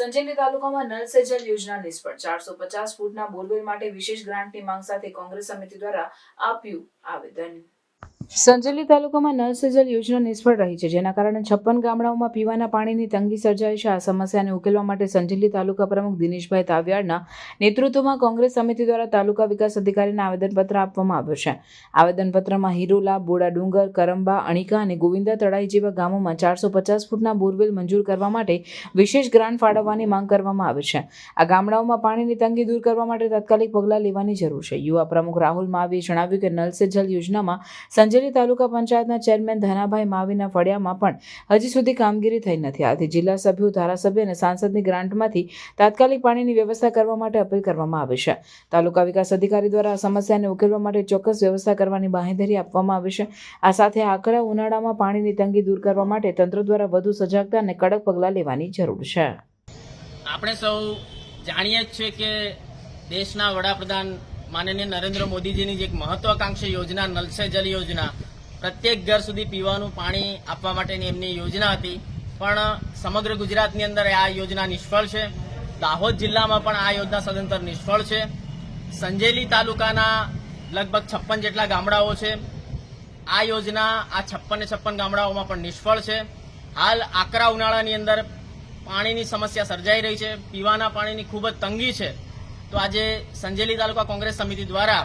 સંજેલી તાલુકામાં નલ સે જલ યોજના નિષ્ફળ. ચારસો પચાસ ફૂટના બોરવેલ માટે વિશેષ ગ્રાન્ટની માંગ સાથે કોંગ્રેસ સમિતિ દ્વારા આપ્યું આવેદન. સંજેલી તાલુકામાં નલ સે યોજના નિષ્ફળ રહી છે, જેના કારણે છપ્પન ગામડાઓમાં પીવાના પાણીની તંગી સર્જાઈ છે. આ સમસ્યાને ઉકેલવા માટે સંજલી તાલુકા પ્રમુખ દિનેશભાઈ તાવિયાડના નેતૃત્વમાં કોંગ્રેસ સમિતિ દ્વારા તાલુકા વિકાસ અધિકારીને આવેદનપત્ર આપવામાં આવ્યું છે. આવેદનપત્રમાં હિરોલા, બોડા ડુંગર, કરંબા, અણીકા અને ગોવિંદા તળાઈ જેવા ગામોમાં ચારસો પચાસ ફૂટના બોરવેલ મંજૂર કરવા માટે વિશેષ ગ્રાન્ટ ફાળવવાની માંગ કરવામાં આવી છે. આ ગામડાઓમાં પાણીની તંગી દૂર કરવા માટે તાત્કાલિક પગલાં લેવાની જરૂર છે. યુવા પ્રમુખ રાહુલ માવીએ જણાવ્યું કે નલ સે જલ યોજનામાં સંજેલી તાલુકા પંચાયતના ચેરમેન ધનાભાઈ માવીના ફળિયામાં પણ હજી સુધી કામગીરી થઈ નથી. આથી જિલ્લા સભ્યો, ધારાસભ્ય અને સાંસદની ગ્રાન્ટમાંથી તાત્કાલિક પાણીની વ્યવસ્થા કરવા માટે અપીલ કરવામાં આવી છે. તાલુકા વિકાસ અધિકારી દ્વારા આ સમસ્યાને ઉકેલવા માટે ચોક્કસ વ્યવસ્થા કરવાની બાંહેધરી આપવામાં આવી છે. આ સાથે આકરા ઉનાળામાં પાણીની તંગી દૂર કરવા માટે તંત્ર દ્વારા વધુ સજાગતા અને કડક પગલાં લેવાની જરૂર છે. આપણે સૌ જાણીએ જ છીએ કે દેશના વડાપ્રધાન માનનીય નરેન્દ્ર મોદીજીની જે એક મહત્વાકાંક્ષી યોજના નલ સે જલ યોજના, પ્રત્યેક ઘર સુધી પીવાનું પાણી આપવા માટેની એમની યોજના હતી. પણ સમગ્ર ગુજરાતની અંદર આ યોજના નિષ્ફળ છે. દાહોદ જિલ્લામાં પણ આ યોજના સદંતર નિષ્ફળ છે. સંજેલી તાલુકાના લગભગ છપ્પન જેટલા ગામડાઓ છે. આ યોજના આ છપ્પન છપ્પન ગામડાઓમાં પણ નિષ્ફળ છે. હાલ આકરા ઉનાળાની અંદર પાણીની સમસ્યા સર્જાઈ રહી છે. પીવાના પાણીની ખૂબ જ તંગી છે. તો આજે સંજેલી તાલુકા કોંગ્રેસ સમિતિ દ્વારા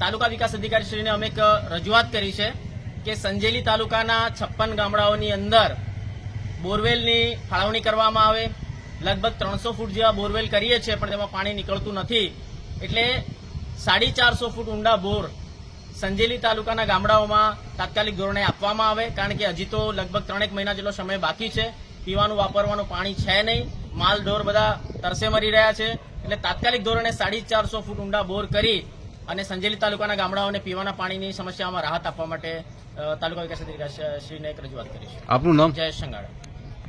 તાલુકા વિકાસ અધિકારીશ્રીને અમે એક રજૂઆત કરી છે કે સંજેલી તાલુકાના છપ્પન ગામડાઓની અંદર બોરવેલની ફાળવણી કરવામાં આવે. લગભગ ત્રણસો ફૂટ જેવા બોરવેલ કરીએ છીએ, પણ તેમાં પાણી નીકળતું નથી. એટલે સાડી ચારસો ફૂટ ઊંડા બોર સંજેલી તાલુકાના ગામડાઓમાં તાત્કાલિક ધોરણે આપવામાં આવે, કારણ કે હજી તો લગભગ ત્રણેક મહિના જેટલો સમય બાકી છે. પીવાનું, વાપરવાનું પાણી છે નહીં. માલ ઢોર બધા તરસે મરી રહ્યા છે. એટલે તાત્કાલિક ધોરણે સાડી ચારસો ફૂટ ઊંડા બોર કરી અને સંજેલી તાલુકાના ગામડાઓને પીવાના પાણીની સમસ્યામાં રાહત આપવા માટે તાલુકા વિકાસ અધિકારી શ્રીને એક રજૂઆત કરી છે આપનું નામ? જય સંગાડા